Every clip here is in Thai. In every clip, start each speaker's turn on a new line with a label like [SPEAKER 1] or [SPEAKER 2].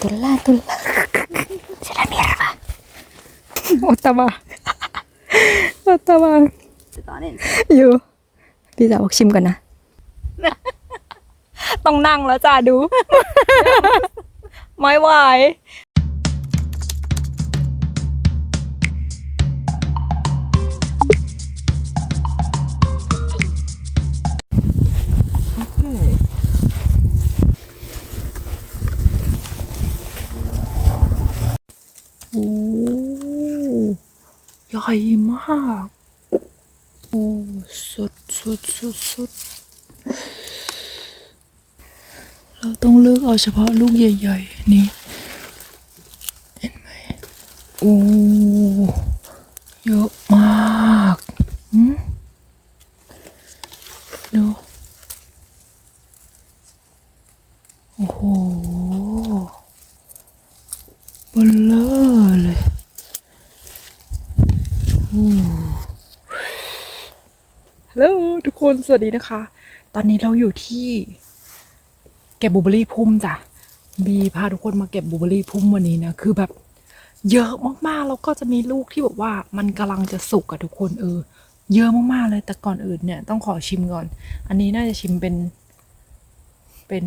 [SPEAKER 1] Tulla, tulla. Se la mierda. Ottava. Ottava.
[SPEAKER 2] ตอนนี้
[SPEAKER 1] อยู่พี่สาวบอกชิมก่อนนะ ต้องนั่งแล้วจ้าดู ไม่ไหว หญ่มาก โอ้สุดสุดสุดสุดเราต้องเลือกเอาเฉพาะลูกใหญ่ ๆ นี่ เห็นไหมโอ้ เยอะมากหืมดูโอ้โหเบลเลอร์เลย ฮัลโหลทุกคน สวัสดีนะคะ ตอนนี้เราอยู่ที่ เก็บบูเบอรี่พุ่มจ้ะบีพาทุกคนมาเก็บบูเบอรี่พุ่มวันนี้นะคือแบบ เยอะมากๆแล้วก็จะมีลูกที่แบบว่ามันกำลังจะสุกอะทุกคนเออ เยอะมากๆเลยแต่ก่อนอื่นเนี่ยต้องขอชิมก่อน อันนี้น่าจะชิมเป็น เป็น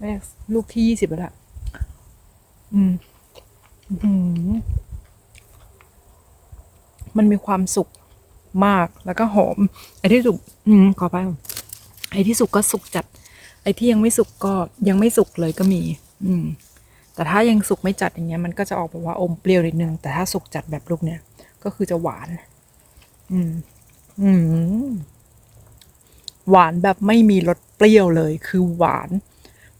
[SPEAKER 1] เรียกลูกที่ยี่สิบแล้วละอืมอื้อหือมันมีความสุก มากแล้วก็หอม ไอ้ที่สุกอืมขอไปไอ้ที่สุกก็สุกจัด ไอ้ที่ยังไม่สุกก็ยังไม่สุกเลยก็มี อืม แต่ถ้ายังสุกไม่จัดอย่างเงี้ย มันก็จะออกแบบว่าอมเปรี้ยวนิดนึง แต่ถ้าสุกจัดแบบลูกเนี้ยก็คือจะหวาน อืม อืม หวานแบบไม่มีรสเปรี้ยวเลย คือหวาน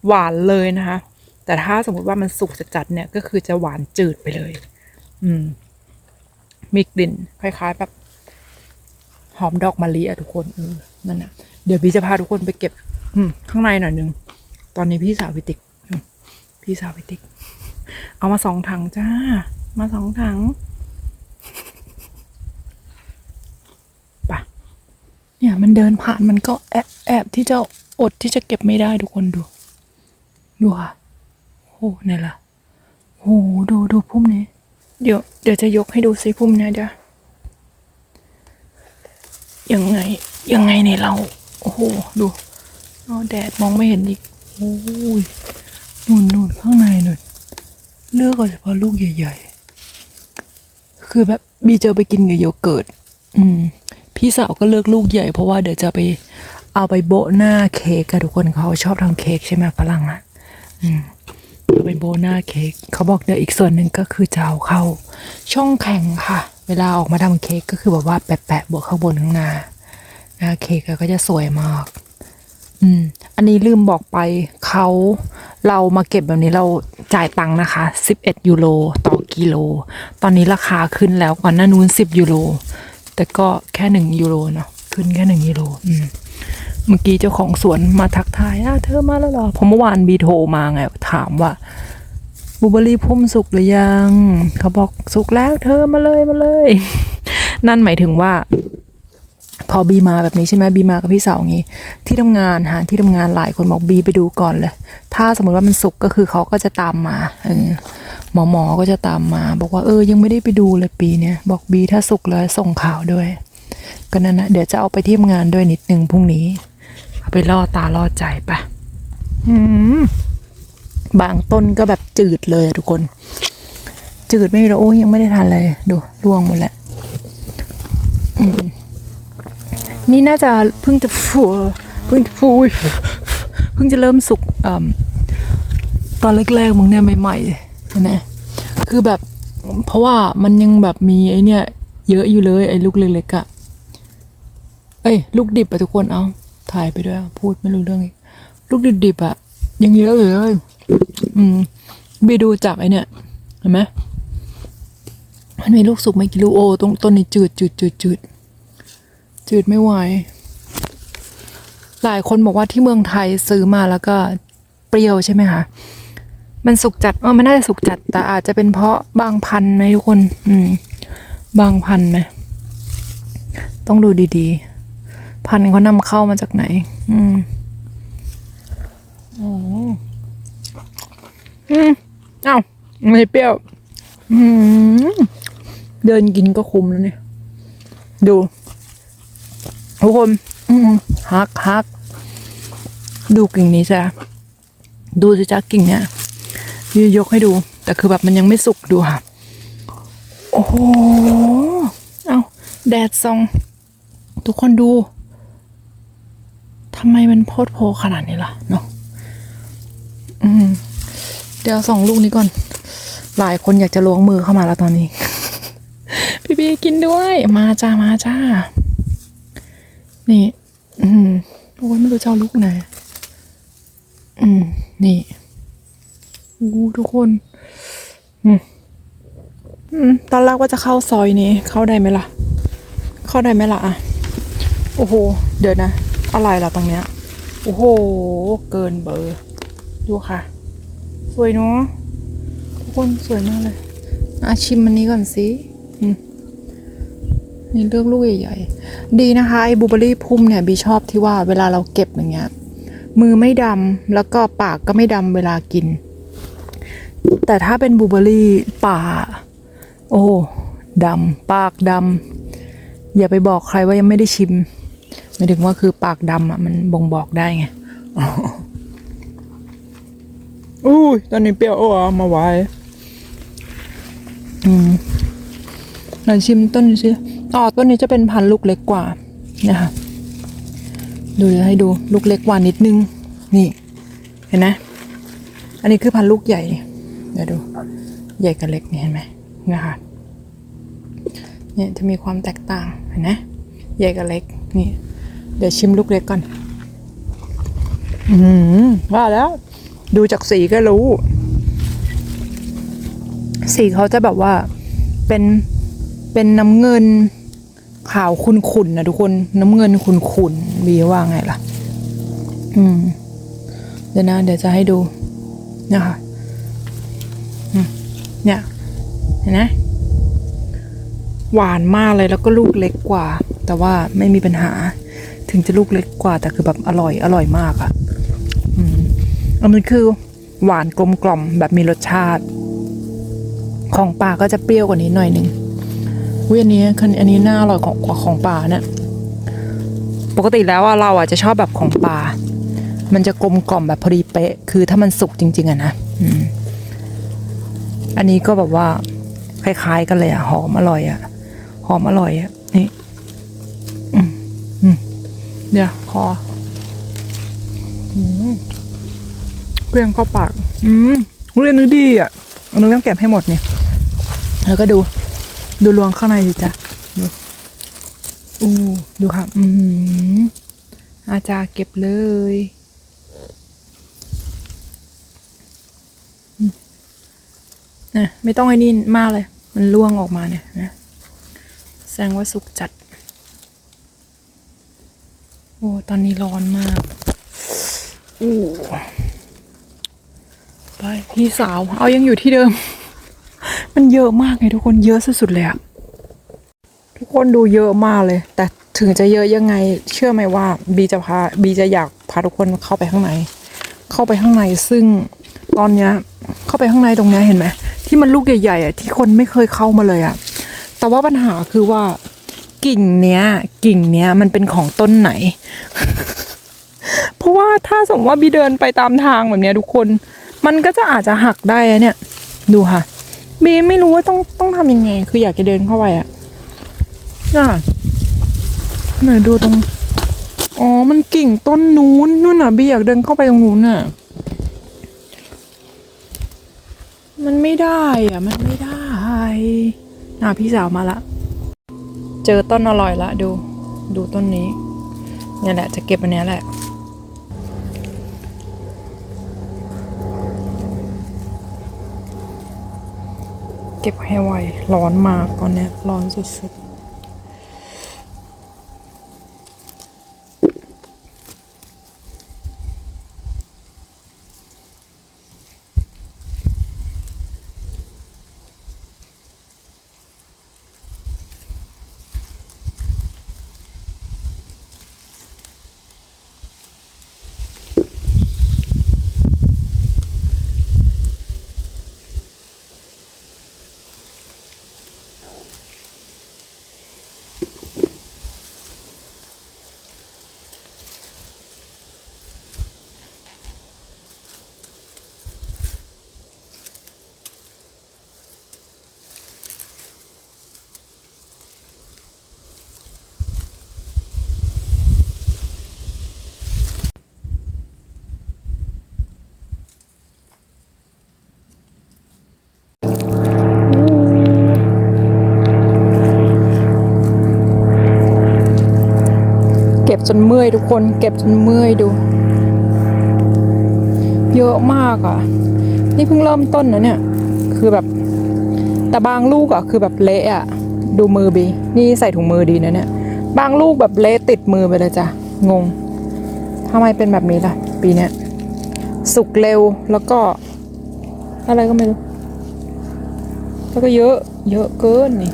[SPEAKER 1] หวานเลยนะคะ แต่ถ้าสมมติว่ามันสุกจัดเนี่ย ก็คือจะหวานจืดไปเลย อืมมีกลิ่นคล้ายๆแบบ หอมดอกมะลิอะทุกคนเออนั่นน่ะเดี๋ยวพี่จะพาทุกคนไปเก็บ อืมข้างในหน่อยนึง ตอนนี้พี่สาวพิติกพี่สาวพิติก เอามาสองถังจ้า มาสองถังไปะเนี่ยมันเดินผ่านมันก็แอบแอบที่จะอดที่จะเก็บไม่ได้ทุกคนดู ดูค่ะโอ้ไหนล่ะโอ้ดูดูพุ่มนี้ เดี๋ยวเดี๋ยวจะยกให้ดูสิพุ่มเนี้ยเดี๋ยว ยังไง ยังไงเนี่ยเรา โอ้โห ดูอแดดมองไม่เห็นอีก โอ้ยนู่นนูนข้างในนู่นเลือกเอาเฉพาะลูกใหญ่ ๆ คือแบบบีเจอไปกินกับโยเกิร์ตอืม พี่สาวก็เลือกลูกใหญ่ เพราะว่าเดี๋ยวจะไปเอาไปโบะหน้าเค้กกับทุกคนเขาชอบทำเค้กใช่ไหมฝรั่งอะอืมเอาไปโบหน้าเค้กเขาบอกเดี๋ยวอีกส่วนหนึ่งก็คือจะเอาเข้าช่องแข็งค่ะ เวลาออกมาทำเค้กก็คือแบบว่าแปะๆบวกข้างบนข้างหน้าหน้าเค้กก็จะสวยมาก อืม อันนี้ลืมบอกไปเขาเรามาเก็บแบบนี้เราจ่ายตังค์นะคะ 11 ยูโรต่อกิโล ตอนนี้ราคาขึ้นแล้วก่อนหน้านู้น 10 ยูโร แต่ก็แค่ 1 ยูโรเนาะขึ้นแค่ 1 ยูโรอืมเมื่อกี้เจ้าของสวนมาทักทายอะเธอมาแล้วหรอผมเมื่อวานบีโทรมาไงถามว่า ลูเบอรี่พุ่มสุกหรือยัง เขาบอกสุกแล้วเธอมาเลยมาเลย นั่นหมายถึงว่า พอบีมาแบบนี้ใช่ไหมบีมากับพี่สาวงี้ ที่ทำงานหาที่ทำงานหลายคนบอกบีไปดูก่อนเลย ถ้าสมมติว่ามันสุกก็คือเขาก็จะตามมาเออหมอหมอก็จะตามมา บอกว่าเออยังไม่ได้ไปดูเลยปีเนี้ยบอกบีถ้าสุกแล้วส่งข่าวด้วย ก็นั่นนะเดี๋ยวจะเอาไปที่ทำงานด้วยนิดนึงพรุ่งนี้ เอาไปล่อตาล่อใจปะอืม บางต้นก็แบบจืดเลยทุกคน จืดไม่รู้โอ้ยยังไม่ได้ทานเลยดูร่วงหมดแล้วนี่น่าจะเพิ่งจะฟูเพิ่งจะฟูเพิ่งจะเริ่มสุกอตอนแรกๆมึงเนี่ยใหม่ๆนะคือแบบ เพราะว่ามันยังแบบมีไอเนี่ย เยอะอยู่เลยไอ้ลูกเล็กๆอะเอ้ย ลูกดิบอะทุกคนเอาถ่ายไปด้วย พูดไม่รู้เรื่องอีกลูกดิบๆอะ ยังเยอะอยู่เลย อืมไปดูจากไอเนี่ยเห็นไหมมันมีลูกสุกไม่กี่ลูกโอ้ตรงต้นนี้จืดจืดจืดจืดจืดไม่ไหว หลายคนบอกว่าที่เมืองไทยซื้อมาแล้วก็เปรี้ยวใช่ไหมคะมันสุกจัดเออมันน่าจะสุกจัด แต่อาจจะเป็นเพราะบางพันไหมทุกคน อืม บางพันไหมต้องดูดีๆ พันเขานำเข้ามาจากไหน อืม อืมเอ้าไม่เปรี้ยว อืมเดินกินก็คุ้มแล้วเนี่ย ดู ทุกคนฮักฮักดูกิ่งนี้จ้ะดูสิจ้ากิ่งเนี้ยยืยกให้ดู แต่คือแบบมันยังไม่สุกดูค่ะ โอ้โหเอาแดดส่องทุกคนดูทำไมมันโพดโพขนาดนี้ล่ะเนาะ เดี๋ยวส่องลูกนี้ก่อน หลายคนอยากจะล้วงมือเข้ามาแล้วตอนนี้ พี่บีกินด้วย มาจ้ามาจ้า นี่ อืมโอ้ยไม่รู้จะเอาลูกไหน อืม นี่อู้ทุกคนอืมอืมตอนแรกว่าจะเข้าซอยนี้ เข้าได้ไหมล่ะ เข้าได้ไหมล่ะอะ โอ้โห เดี๋ยวนะ อะไรล่ะตรงเนี้ย โอ้โห เกินเบอร์ ดูค่ะ สวยเนาะทุกคนสวยมากเลยอาชิมมันนี้ก่อนสิอืมนี่เลือกลูกใหญ่ๆดีนะคะไอ้บลูเบอร์รี่พุ่มเนี่ยบีชอบที่ว่าเวลาเราเก็บอย่างเงี้ยมือไม่ดำแล้วก็ปากก็ไม่ดำเวลากิน แต่ถ้าเป็นบลูเบอร์รี่ป่า โอ้ดำปากดำอย่าไปบอกใครว่ายังไม่ได้ชิมหมายถึงว่าคือปากดำอะมันบ่งบอกได้ไง อุ้ยตอนนี้เปรี้ยวอะมาไว้อืมลองชิมต้นนี้สิอ๋อต้นนี้จะเป็นพันธุ์ลูกเล็กกว่านะคะดูให้ดูลูกเล็กกว่านิดนึง นี่เห็นไหมอันนี้คือพันธุ์ลูกใหญ่เดี๋ยวดู ใหญ่กับเล็กนี่เห็นไหมนะคะเนี่ยจะมีความแตกต่างเห็นไหมใหญ่กับเล็กนี่เดี๋ยวชิมลูกเล็กก่อน อืมว่าแล้ว ดูจากสีก็รู้ สีเขาจะแบบว่าเป็นเป็นน้ำเงินขาวขุ่นๆนะทุกคนน้ำเงินขุ่นๆบีว่าไงล่ะ อืม เดี๋ยวนะ เดี๋ยวจะให้ดูนะคะเนี่ยเห็นไหมหวานมากเลยแล้วก็ลูกเล็กกว่า แต่ว่าไม่มีปัญหา ถึงจะลูกเล็กกว่า แต่คือแบบอร่อยอร่อยมากอะ่ะ อันคือหวานกลมกล่อมแบบมีรสชาติ ของป่าก็จะเปรี้ยวกว่านี้หน่อยหนึ่งวิอันนี้คันอันนี้น่าอร่อยของกว่าของป่าเนี่ยปกติแล้วอะเราอะจะชอบแบบของป่า มันจะกลมกล่อมแบบพอดีเป๊ะ คือถ้ามันสุกจริง ๆอะนะอืมอันนี้ก็แบบว่าคล้าย ๆ กันเลยอะหอมอร่อยอะหอมอร่อยอะนี่เดี๋ยวพอ อืมเปรี้ยงเข้าปาก อืมเรียนนึกดีอะอานึกต้องเก็บให้หมดเนี่ย แล้วก็ดู ดูรวงข้างในดิจ้ะดูอู้ดูค่ะ อืมอาจารย์เก็บเลยนะไม่ต้องไอ้นี่มากเลย มันร่วงออกมาเนี่ยนะแสดงว่าสุกจัด โอ้ ตอนนี้ร้อนมากอู้ พี่สาว เอายังอยู่ที่เดิม มันเยอะมากไงทุกคนเยอะสุดๆเลยอะทุกคนดูเยอะมากเลย แต่ถึงจะเยอะยังไง เชื่อไหมว่าบีจะพาบีจะอยากพาทุกคนเข้าไปข้างใน เข้าไปข้างในซึ่งตอนเนี้ย เข้าไปข้างในตรงเนี้ยเห็นไหมที่มันลูกใหญ่ๆอะที่คนไม่เคยเข้ามาเลยอะแต่ว่าปัญหาคือว่า กิ่งเนี้ย กิ่งเนี้ยมันเป็นของต้นไหน เพราะว่าถ้าสมมติว่าบีเดินไปตามทางแบบเนี้ยทุกคน มันก็จะอาจจะหักได้อะเนี่ย ดูค่ะบีไม่รู้ว่าต้องต้องทำยังไง คืออยากจะเดินเข้าไปอะน่ะไหนดูตรง อ๋อ มันกิ่งต้นนู้นนู่นน่ะบีอยากเดินเข้าไปตรงนู้นน่ะ มันไม่ได้อะ มันไม่ได้อะพี่สาวมาละ เจอต้นอร่อยละ ดู ดูต้นนี้เนี่ยแหละ จะเก็บอันนี้แหละ เก็บให้ไวร้อนมากตอนนี้ร้อนสุด นเมื่อยทุกคน เก็บจนเมื่อยดู เยอะมากอะ นี่เพิ่งเริ่มต้นนะเนี่ย คือแบบ แต่บางลูกอะ คือแบบเละอะ ดูมือบี นี่ใส่ถุงมือดีนะเนี่ย บางลูกแบบเละติดมือไปเลยจ้ะ งงทำไมเป็นแบบนี้ล่ะ ปีเนี้ย สุกเร็วแล้วก็ อะไรก็ไม่รู้ แล้วก็เยอะ เยอะเกินนี่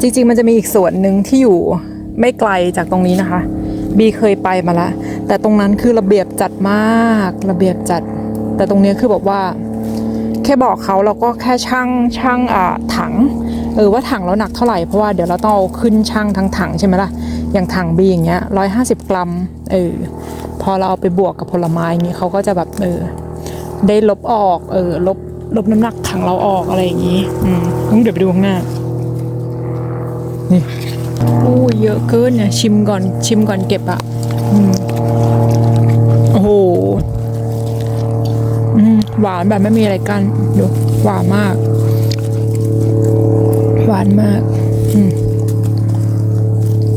[SPEAKER 1] จริงๆ มันจะมีอีกส่วนหนึ่งที่อยู่ ไม่ไกลจากตรงนี้นะคะ บีเคยไปมาแล้วแต่ตรงนั้นคือระเบียบจัดมากระเบียบจัด แต่ตรงนี้คือบอกว่า แค่บอกเขาเราก็แค่ช่างช่างอ่าถังเออว่าถังเราหนักเท่าไหร่เพราะว่าเดี๋ยวเราต้องเอาขึ้นช่างทั้งถังใช่ไหมล่ะอย่างถังบีอย่างเงี้ยร้อยห้าสิบกรัมเออพอเราเอาไปบวกกับผลไม้อย่างงี้เขาก็จะแบบเออได้ลบออกเออลบลบน้ำหนักถังเราออกอะไรอย่างงี้ อืมงั้นเดี๋ยวไปดูข้างหน้านี่ อ้เยอะเกินเนี่ยชิมก่อนชิมก่อนเก็บอะโอ้โหหวานแบบไม่มีอะไรกันดูหวานมาก หวานมากอืม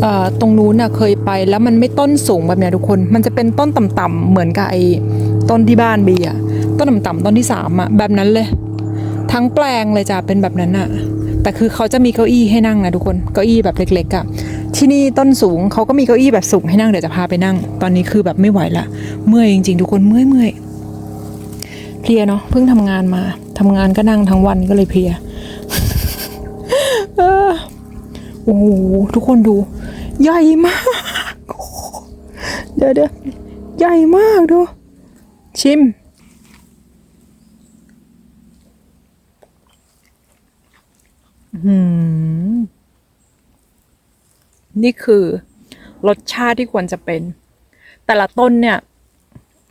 [SPEAKER 1] อ่ตรงนู้นน่ะเคยไปแล้วมันไม่ต้นสูงแบบเนี้ยทุกคน มันจะเป็นต้นต่ำๆเหมือนกับไอ้ต้นที่บ้านบีอะต้นต่ำๆต้นที่สามอะแบบนั้นเลย ทั้งแปลงเลยจ้ะเป็นแบบนั้นอะ แต่คือเขาจะมีเก้าอี้ให้นั่งนะทุกคน เก้าอี้แบบเล็กๆอะที่นี่ต้นสูงเขาก็มีเก้าอี้แบบสูงให้นั่งเดี๋ยวจะพาไปนั่ง ตอนนี้คือแบบไม่ไหวละ เมื่อยจริงๆทุกคนเมื่อยเมื่อยเพลียเนาะเพิ่งทำงานมาทำงานก็นั่งทั้งวันก็เลยเพลียโอ้โหทุกคนดู ใหญ่มาก เดี๋ยวเดี๋ยวใหญ่มากดู ชิม อืม นี่คือรสชาติที่ควรจะเป็น แต่ละต้นเนี่ย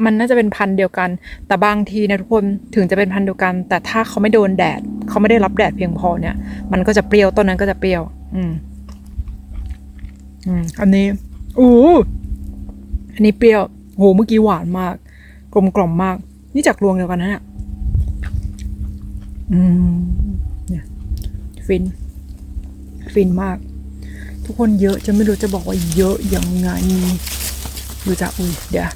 [SPEAKER 1] มันน่าจะเป็นพันธุ์เดียวกัน แต่บางทีนะทุกคนถึงจะเป็นพันธุ์เดียวกัน แต่ถ้าเขาไม่โดนแดด เขาไม่ได้รับแดดเพียงพอเนี่ย มันก็จะเปรี้ยวต้นนั้นก็จะเปรี้ยว อืม อืมอันนี้อู้อันนี้เปรี้ยวโหเมื่อกี้หวานมาก กลมกล่อมมาก นี่จากรวงเดียวกันนะเนี่ยอืม ฟิน ฟินมาก ทุกคนเยอะจะไม่รู้จะบอกว่าเยอะยังไงดูจะอุ้ยเดี๋ยว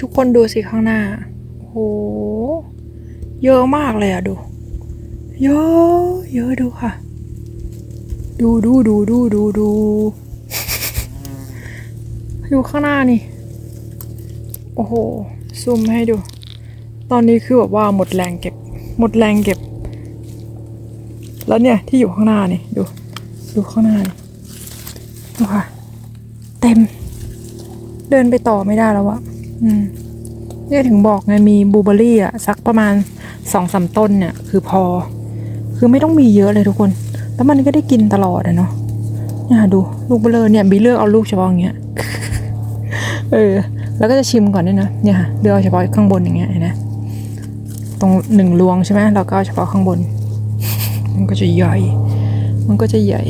[SPEAKER 1] ทุกคนดูสิข้างหน้า โห เยอะมากเลยอะดู เยอะ เยอะดูค่ะ ดูดูดูดูดูดูดูข้างหน้านี่ โอ้โห ซูมให้ดู ตอนนี้คือแบบว่าหมดแรงเก็บ หมดแรงเก็บ แล้วเนี่ยที่อยู่ข้างหน้านี่ ดู ดูข้างหน้านี่ดูค่ะ เต็ม เดินไปต่อไม่ได้แล้วอะอืมเนี่ยถึงบอกไงมีบลูเบอร์รี่อะสักประมาณสองสามต้นเนี่ย คือพอ คือไม่ต้องมีเยอะเลยทุกคน แล้วมันก็ได้กินตลอดอะเนาะเนี่ยดูลูกเบลอเนี่ยบีเลือกเอาลูกเฉพาะอย่างเงี้ยเออ แล้วก็จะชิมก่อนด้วยนะเนี่ยค่ะเลือกเฉพาะข้างบนอย่างเงี้ยเห็นไหมตรงหนึ่งรวงใช่ไหมเราก็เอาเฉพาะข้างบน มันก็จะใหญ่ มันก็จะใหญ่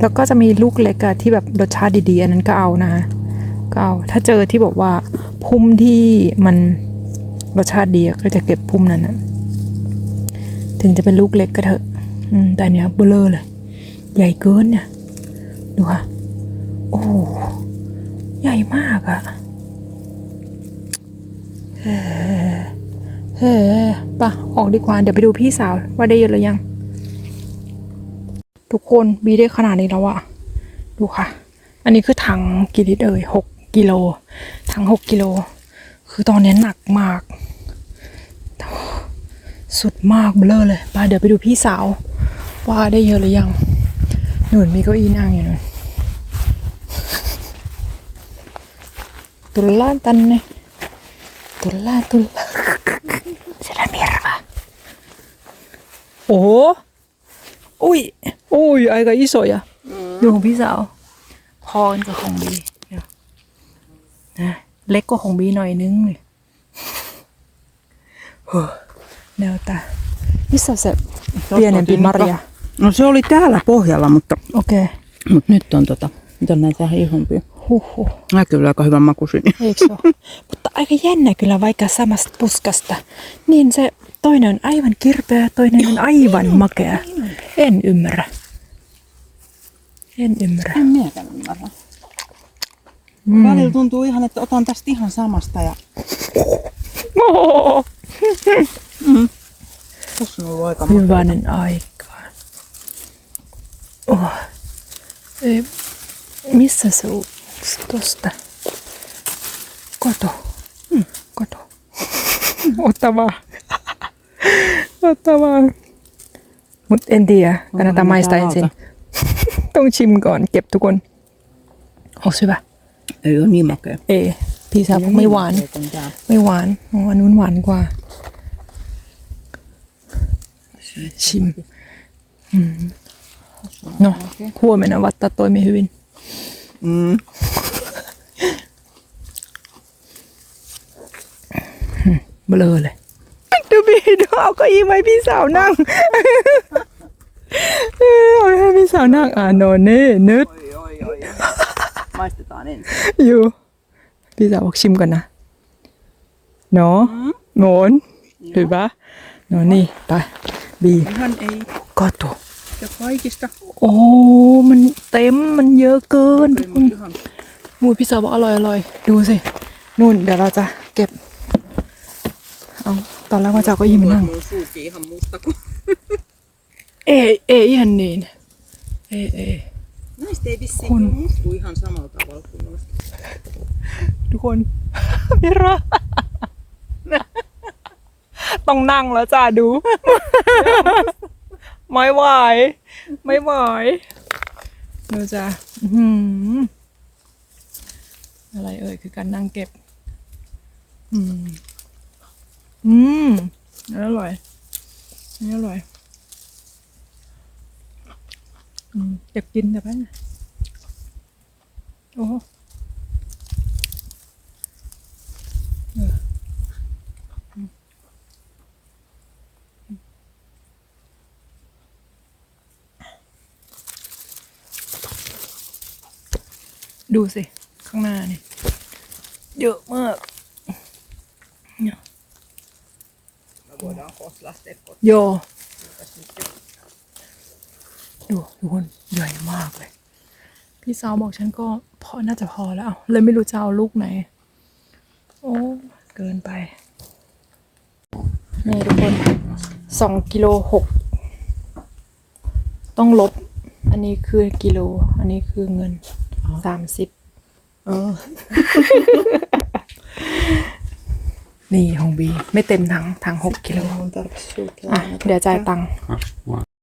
[SPEAKER 1] แล้วก็จะมีลูกเล็กอะที่แบบรสชาติดีๆอันนั้นก็เอานะก็เอาถ้าเจอที่บอกว่าพุ่มที่มันรสชาติดีก็จะเก็บพุ่มนั้นนะ ถึงจะเป็นลูกเล็กก็เถอะแต่เนี้ยเบลอเลย ใหญ่เกินเนี่ย ดูค่ะ โอ้ ใหญ่มากอะเฮ้เฮ้ปะออกดีกว่า เดี๋ยวไปดูพี่สาว ว่าได้เยอะหรือยัง ทุกคนบีได้ขนาดนี้แล้วอะดูค่ะ อันนี้คือถังกี่ลิตรเอ่ยหกกิโลถังหกกิโล คือตอนนี้หนักมาก สุดมากเบลอเลยไปเดี๋ยวไปดูพี่สาว ว่าได้เยอะหรือยังหนุนมีเก้าอี้นั่งอยู่นู่นตุลาตันเนตุลาตุลาเซราเมียร์ปะโอ้โหอุ้ยอุ้ยไอ้กับอีสวยอะดูของพี่สาวพอกันกับของบีนะเล็กกว่าของบีหน่อยนึงเลย ne ota. Missä on se Tuossa pienempi marja?
[SPEAKER 2] No se oli täällä pohjalla, mutta,
[SPEAKER 1] Okei.
[SPEAKER 2] Okay. mutta nyt on tota, nyt on näitä ihompia.
[SPEAKER 1] Huhhuh.
[SPEAKER 2] Nää kyllä aika hyvän makuisin.
[SPEAKER 1] Eikö ole? Mutta aika jännä kyllä vaikka samasta puskasta. Niin se toinen on aivan kirpeä, toinen on aivan makea. En ymmärrä. En ymmärrä.
[SPEAKER 2] En minäkään ymmärrä. Mm. Välillä tuntuu ihan, että otan tästä ihan samasta ja... ollut aika makea.
[SPEAKER 1] hyvänen aika. Oh. Ei, missä se on? Tosta. Koto. Hmm. Koto. Ota vaan. Ota vaan. Mut en tiedä. Kannattaa
[SPEAKER 2] mitään
[SPEAKER 1] maistaa
[SPEAKER 2] alta?
[SPEAKER 1] ensin. Tong chim ก่อนเก็บทุกคนโอ้ใช่ปะ
[SPEAKER 2] Ei ole niin makea.
[SPEAKER 1] เอพี่สาวบอกไม่หวาน
[SPEAKER 2] Ei kuin tää.
[SPEAKER 1] ไม่หวานอ๋ออันนู้นหวานกว่า ชิมอืม No, huomenna vatta toimii hyvin.
[SPEAKER 2] Mm.
[SPEAKER 1] Hmm, เบลอเลย ดูพี่ดูเอาเก็อีไว้พี่สาวนั่ง เออเอาให้พี่สาวนั่งอ่านอนเน่นึด
[SPEAKER 2] Oi, oi, oi. Maistetaan ensin.
[SPEAKER 1] อยู่ พี่สาวบอกชิมก่อนนะเนาะโงนหรือปะเนาะนี่ ไป บี
[SPEAKER 2] Ihan ei.
[SPEAKER 1] ก็ตัว
[SPEAKER 2] Ja kaikista.
[SPEAKER 1] โอ้ มันเต็มมันเยอะเกินทุกคน
[SPEAKER 2] Ihan
[SPEAKER 1] มูพี่สาวบอกอร่อยอร่อยดูสินู่นเดี๋ยวเราจะเก็บเอาตอนแรกว่าจะเอาเก็ยิ้มนั่ง
[SPEAKER 2] mun suukin ihan musta kuin...
[SPEAKER 1] เอเอ ihan niin เอเอ
[SPEAKER 2] Näistä ei vissiin
[SPEAKER 1] Kun-
[SPEAKER 2] kyllä mustu ihan samalla tavalla kuin noista.
[SPEAKER 1] ทุกคนพี่รอ ต้องนั่งแล้วจ้าดู ไม่ไหว ไม่ไหวดูจ้าอื้อะไรเอ่ยคือการนั่งเก็บ อืม อืมอันนี้อร่อยอันนี้อร่อย อืมเก็บกินแต่แป๊บนึงโอ้ ดูสิ ข้างหน้านี่ เยอะมาก
[SPEAKER 2] Me voidaan kohta lähteä kotiin.
[SPEAKER 1] โยดูทุกคนใหญ่มากเลย พี่สาวบอกฉันก็พอน่าจะพอแล้วเลยไม่รู้จะเอาลูกไหน โอ้เกินไป นี่ทุกคนสองกิโลหกต้องลบ อันนี้คือกิโล อันนี้คือเงิน สามสิบเออนี่ของบี ไม่เต็มถังถังหกกิโล
[SPEAKER 2] On tarvitsisi sulkea.
[SPEAKER 1] อะเดี๋ยวจ่ายตังค์
[SPEAKER 3] Kaksi vuotta.